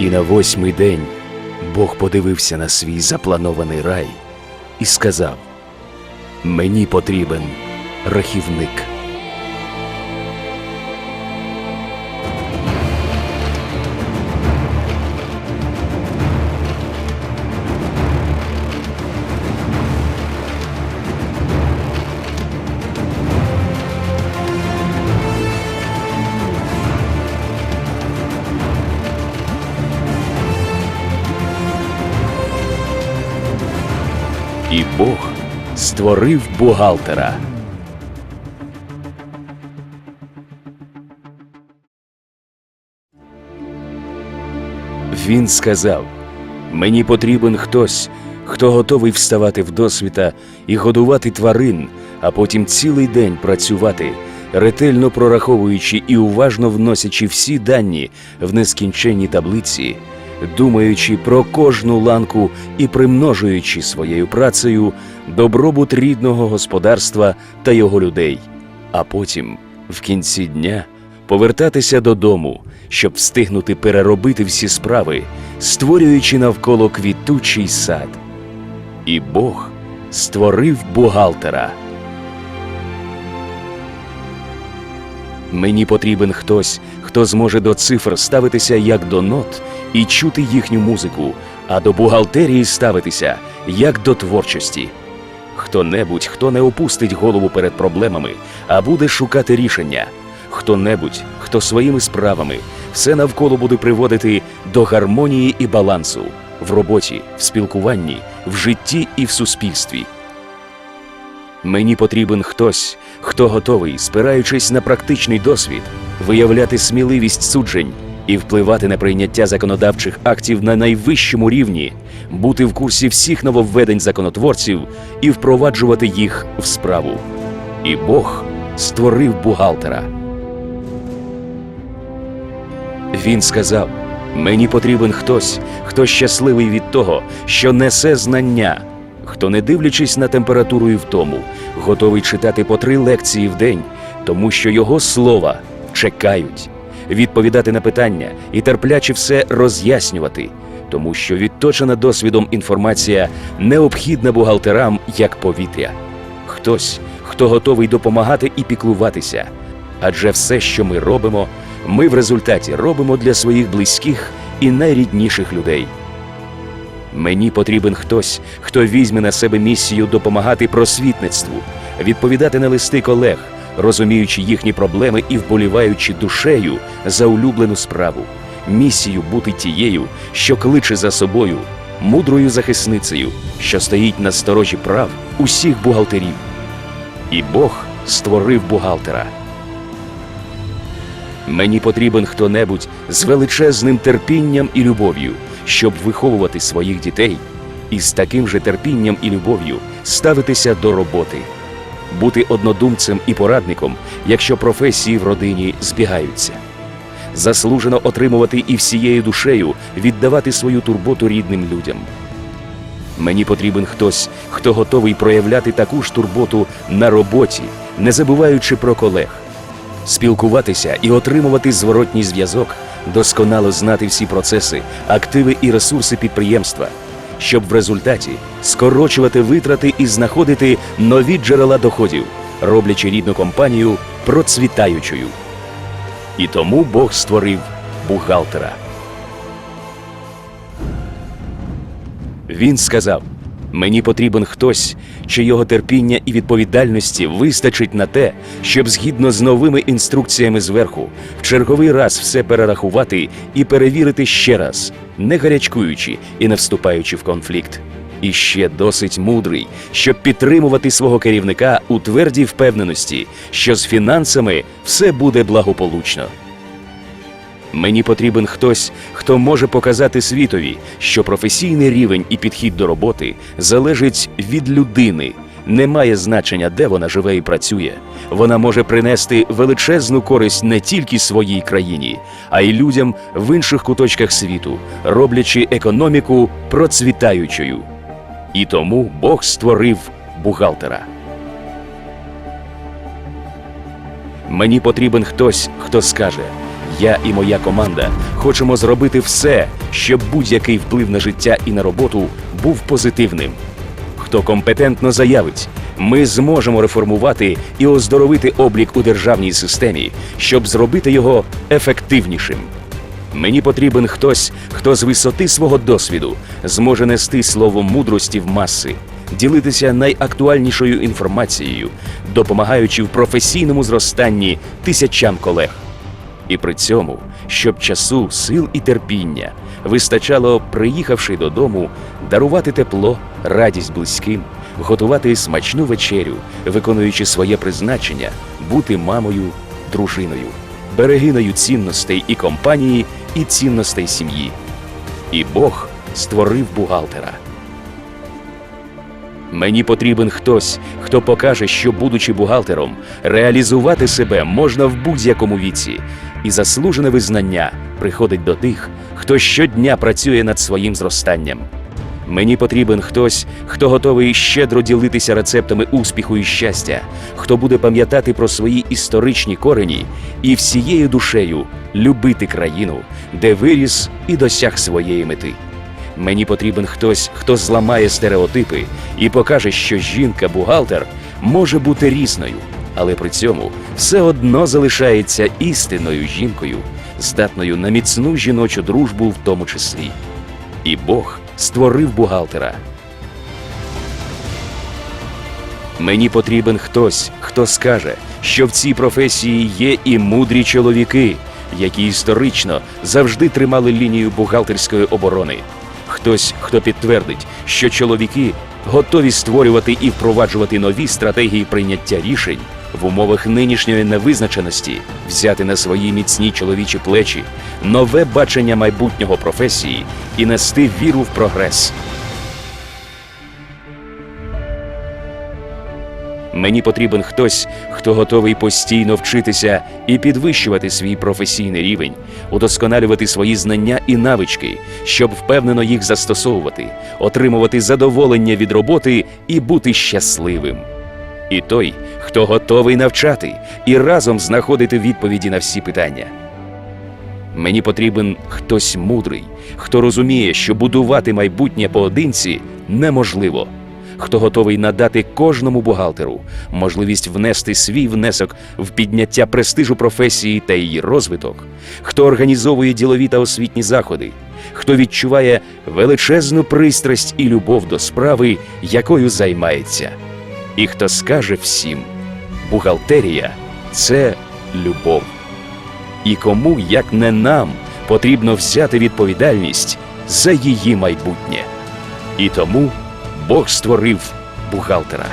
І на восьмий день Бог подивився на свій запланований рай і сказав: Мені потрібен рахівник. І Бог створив бухгалтера. Він сказав: Мені потрібен хтось, хто готовий вставати в досвіта і годувати тварин, а потім цілий день працювати, ретельно прораховуючи і уважно вносячи всі дані в нескінченні таблиці, думаючи про кожну ланку і примножуючи своєю працею добробут рідного господарства та його людей, а потім, в кінці дня, повертатися додому, щоб встигнути переробити всі справи, створюючи навколо квітучий сад. І Бог створив бухгалтера. Мені потрібен хтось, хто зможе до цифр ставитися як до нот і чути їхню музику, а до бухгалтерії ставитися як до творчості. Хто-небудь, хто не опустить голову перед проблемами, а буде шукати рішення. Хто-небудь, хто своїми справами все навколо буде приводити до гармонії і балансу в роботі, в спілкуванні, в житті і в суспільстві. Мені потрібен хтось, хто готовий, спираючись на практичний досвід, виявляти сміливість суджень і впливати на прийняття законодавчих актів на найвищому рівні, бути в курсі всіх нововведень законотворців і впроваджувати їх в справу. І Бог створив бухгалтера. Він сказав: Мені потрібен хтось, хто щасливий від того, що несе знання, хто, не дивлячись на температуру і втому, готовий читати по три лекції в день, тому що його слова чекають, відповідати на питання і терпляче все роз'яснювати, тому що відточена досвідом інформація необхідна бухгалтерам як повітря. Хтось, хто готовий допомагати і піклуватися. Адже все, що ми робимо, ми в результаті робимо для своїх близьких і найрідніших людей. Мені потрібен хтось, хто візьме на себе місію допомагати просвітництву, відповідати на листи колег, розуміючи їхні проблеми і вболіваючи душею за улюблену справу, місію бути тією, що кличе за собою, мудрою захисницею, що стоїть на сторожі прав усіх бухгалтерів. І Бог створив бухгалтера. Мені потрібен хто-небудь з величезним терпінням і любов'ю, щоб виховувати своїх дітей і з таким же терпінням і любов'ю ставитися до роботи, бути однодумцем і порадником, якщо професії в родині збігаються, заслужено отримувати і всією душею віддавати свою турботу рідним людям. Мені потрібен хтось, хто готовий проявляти таку ж турботу на роботі, не забуваючи про колег спілкуватися і отримувати зворотній зв'язок, досконало знати всі процеси, активи і ресурси підприємства, щоб в результаті скорочувати витрати і знаходити нові джерела доходів, роблячи рідну компанію процвітаючою. І тому Бог створив бухгалтера. Він сказав: Мені потрібен хтось, чийого терпіння і відповідальності вистачить на те, щоб згідно з новими інструкціями зверху в черговий раз все перерахувати і перевірити ще раз, не гарячкуючи і не вступаючи в конфлікт. І ще досить мудрий, щоб підтримувати свого керівника у твердій впевненості, що з фінансами все буде благополучно. Мені потрібен хтось, хто може показати світові, що професійний рівень і підхід до роботи залежить від людини. Не має значення, де вона живе і працює. Вона може принести величезну користь не тільки своїй країні, а й людям в інших куточках світу, роблячи економіку процвітаючою. І тому Бог створив бухгалтера. Мені потрібен хтось, хто скаже: Я і моя команда хочемо зробити все, щоб будь-який вплив на життя і на роботу був позитивним. Хто компетентно заявить, ми зможемо реформувати і оздоровити облік у державній системі, щоб зробити його ефективнішим. Мені потрібен хтось, хто з висоти свого досвіду зможе нести слово мудрості в маси, ділитися найактуальнішою інформацією, допомагаючи в професійному зростанні тисячам колег. І при цьому, щоб часу, сил і терпіння вистачало, приїхавши додому, дарувати тепло, радість близьким, готувати смачну вечерю, виконуючи своє призначення, бути мамою, дружиною, берегиною цінностей і компанії, і цінностей сім'ї. І Бог створив бухгалтера. Мені потрібен хтось, хто покаже, що, будучи бухгалтером, реалізувати себе можна в будь-якому віці, і заслужене визнання приходить до тих, хто щодня працює над своїм зростанням. Мені потрібен хтось, хто готовий щедро ділитися рецептами успіху і щастя, хто буде пам'ятати про свої історичні корені і всією душею любити країну, де виріс і досяг своєї мети. Мені потрібен хтось, хто зламає стереотипи і покаже, що жінка-бухгалтер може бути різною, але при цьому все одно залишається істинною жінкою, здатною на міцну жіночу дружбу в тому числі. І Бог створив бухгалтера. Мені потрібен хтось, хто скаже, що в цій професії є і мудрі чоловіки, які історично завжди тримали лінію бухгалтерської оборони. Хтось, хто підтвердить, що чоловіки готові створювати і впроваджувати нові стратегії прийняття рішень в умовах нинішньої невизначеності, взяти на свої міцні чоловічі плечі нове бачення майбутнього професії і нести віру в прогрес. Мені потрібен хтось, хто готовий постійно вчитися і підвищувати свій професійний рівень, удосконалювати свої знання і навички, щоб впевнено їх застосовувати, отримувати задоволення від роботи і бути щасливим. І той, хто готовий навчати і разом знаходити відповіді на всі питання. Мені потрібен хтось мудрий, хто розуміє, що будувати майбутнє поодинці неможливо, хто готовий надати кожному бухгалтеру можливість внести свій внесок в підняття престижу професії та її розвиток, хто організовує ділові та освітні заходи, хто відчуває величезну пристрасть і любов до справи, якою займається, і хто скаже всім: бухгалтерія це любов. І кому, як не нам, потрібно взяти відповідальність за її майбутнє. І тому Бог створив бухгалтера.